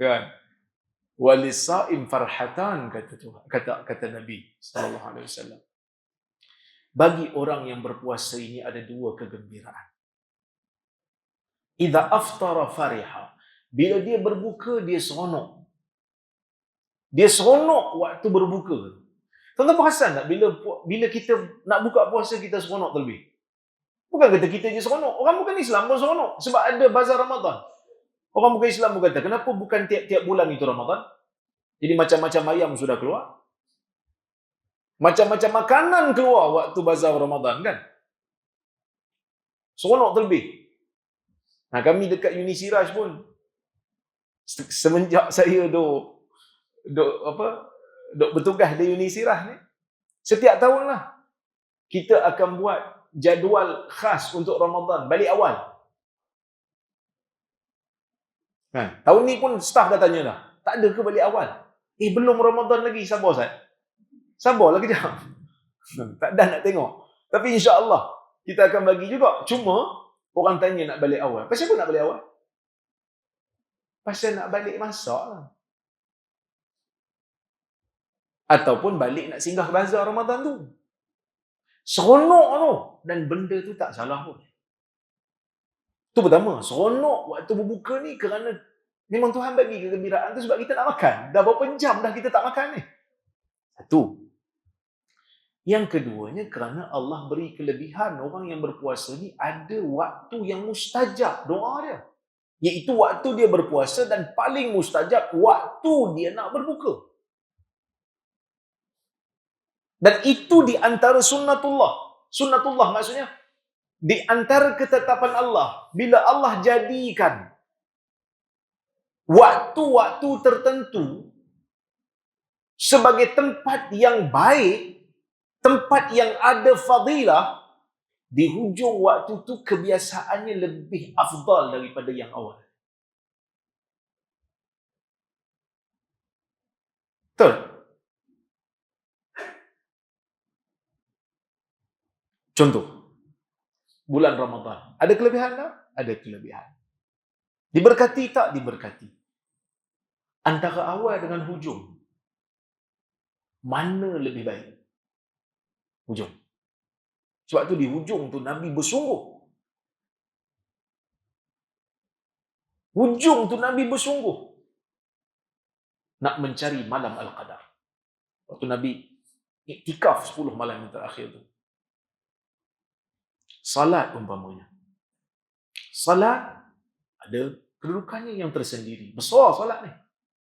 Kan? Walisaim farhatan kata Tuhan, kata kata Nabi sallallahu alaihi wasallam. Bagi orang yang berpuasa ini ada dua kegembiraan. Idza aftara fariha. Bila dia berbuka dia seronok. Dia seronok waktu berbuka. Tuan-tuan perasan tak bila bila kita nak buka puasa kita seronok terlebih? Bukan kata kita je seronok. Orang bukan Islam pun seronok. Sebab ada bazar Ramadan. Orang bukan Islam pun kata, kenapa bukan tiap-tiap bulan itu Ramadan? Jadi macam-macam ayam sudah keluar. Macam-macam makanan keluar waktu bazar Ramadan kan? Seronok terlebih. Nah, kami dekat Unisiraj pun semenjak saya duk duk apa duk bertugas di Unisiraj ni setiap tahun lah kita akan buat jadual khas untuk Ramadan balik awal. Kan? Tahun ni pun staff dah tanya dah. Tak ada ke balik awal? Eh belum Ramadan lagi. Sabar Ustaz. Sabarlah kejap. tak dah nak tengok. Tapi insya-Allah kita akan bagi juga. Cuma orang tanya nak balik awal. Pasal apa nak balik awal? Pasal nak balik masak lah. Ataupun balik nak singgah bazar Ramadan tu. Seronok tu. Dan benda tu tak salah pun. Tu pertama. Seronok waktu berbuka ni kerana memang Tuhan bagi kegembiraan tu sebab kita nak makan. Dah berapa jam dah kita tak makan ni. Satu. Yang keduanya kerana Allah beri kelebihan orang yang berpuasa ni ada waktu yang mustajab doa dia. Iaitu waktu dia berpuasa dan paling mustajab waktu dia nak berbuka. Dan itu di antara sunnatullah. Sunnatullah maksudnya di antara ketetapan Allah bila Allah jadikan waktu-waktu tertentu sebagai tempat yang baik, tempat yang ada fadilah, di hujung waktu tu kebiasaannya lebih afdal daripada yang awal. Betul? Contoh, bulan Ramadan. Ada kelebihan tak? Ada kelebihan. Diberkati tak? Diberkati. Antara awal dengan hujung, mana lebih baik? Hujung. Sebab tu di hujung tu Nabi bersungguh. Hujung tu Nabi bersungguh. Nak mencari malam Al-Qadar. Waktu Nabi iktikaf 10 malam yang terakhir tu. Salat umpamanya. Salat ada kedudukannya yang tersendiri. Besar salat ni.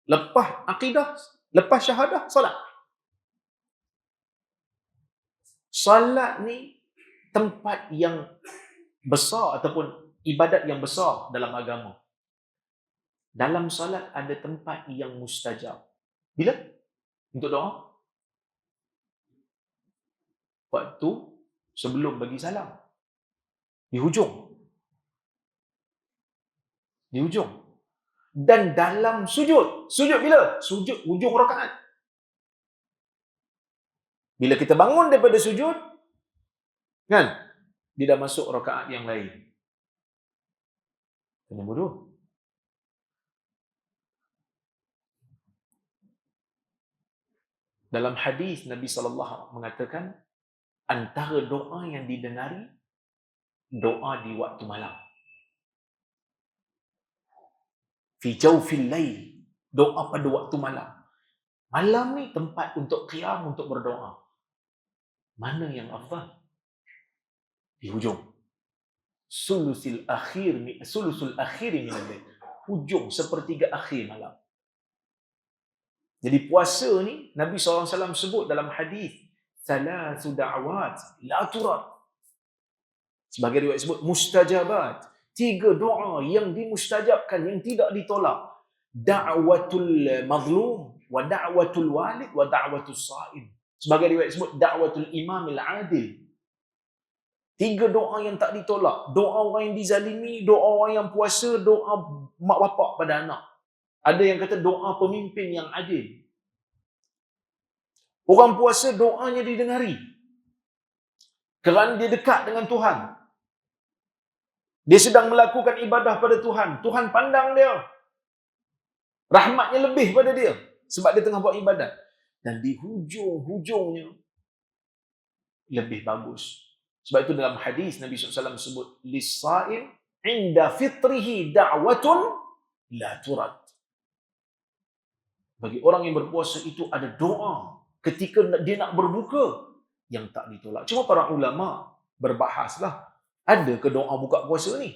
Lepas akidah, lepas syahadah, salat. Salat ni tempat yang besar ataupun ibadat yang besar dalam agama. Dalam salat ada tempat yang mustajab. Bila? Untuk doa? Waktu sebelum bagi salam. Di hujung. Di hujung. Dan dalam sujud. Sujud bila? Sujud hujung rakaat. Bila kita bangun daripada sujud, kan? Dia dah masuk rakaat yang lain. Kena bodoh. Dalam hadis Nabi sallallahu mengatakan antara doa yang didengari doa di waktu malam. Fi jawfil lail. Doa pada waktu malam. Malam ni tempat untuk qiyam, untuk berdoa. Mana yang afdal? Di hujung. Sulusul akhir ni, sulusul akhir ni Hujung sepertiga akhir malam. Jadi puasa ni Nabi SAW sebut dalam hadis Salasu da'wat la turat Sebagai riwayat sebut mustajabat. Tiga doa yang dimustajabkan yang tidak ditolak. Da'watul mazlum wa da'watul walid wa da'watul sa'im. Sebagai riwayat sebut da'watul imamil adil. Tiga doa yang tak ditolak. Doa orang yang dizalimi, doa orang yang puasa, doa mak bapak pada anak. Ada yang kata doa pemimpin yang adil. Orang puasa doanya didengari. Kerana dia dekat dengan Tuhan. Dia sedang melakukan ibadah pada Tuhan. Tuhan pandang dia. Rahmatnya lebih pada dia. Sebab dia tengah buat ibadat. Dan di hujung-hujungnya, lebih bagus. Sebab itu dalam hadis Nabi SAW sebut, Lissa'im inda fitrihi da'watun la turad. Bagi orang yang berpuasa itu ada doa ketika dia nak berbuka yang tak ditolak. Cuma para ulama berbahaslah, ada ke doa buka puasa ni?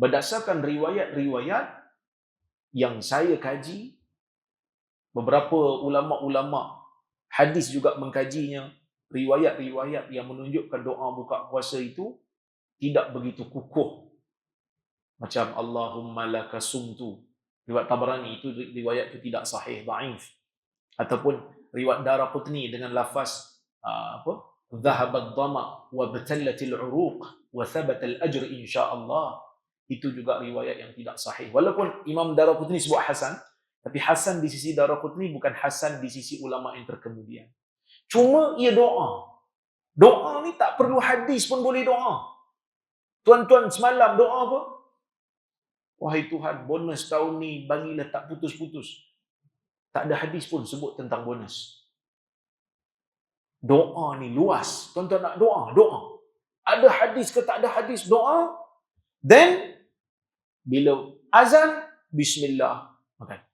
Berdasarkan riwayat-riwayat yang saya kaji, beberapa ulama-ulama hadis juga mengkajinya, riwayat-riwayat yang menunjukkan doa buka puasa itu tidak begitu kukuh. Macam Allahumma laka sumtu. Riwayat Tabarani itu riwayat itu tidak sahih, da'if. Ataupun riwayat Daraqutni dengan lafaz uh, apa? Dhama wa batallatil uruq wa thabata al-ajr insya-Allah. Itu juga riwayat yang tidak sahih. Walaupun Imam Daraqutni sebut hasan, tapi hasan di sisi Daraqutni bukan hasan di sisi ulama yang terkemudian. Cuma ia doa. Doa ni tak perlu hadis pun boleh doa. Tuan-tuan semalam doa apa? Wahai Tuhan, bonus tahun ni bagilah tak putus-putus. Tak ada hadis pun sebut tentang bonus. Doa ni luas. Tuan-tuan nak doa, doa. Ada hadis ke tak ada hadis, doa. Then, bila azan, bismillah. Makan.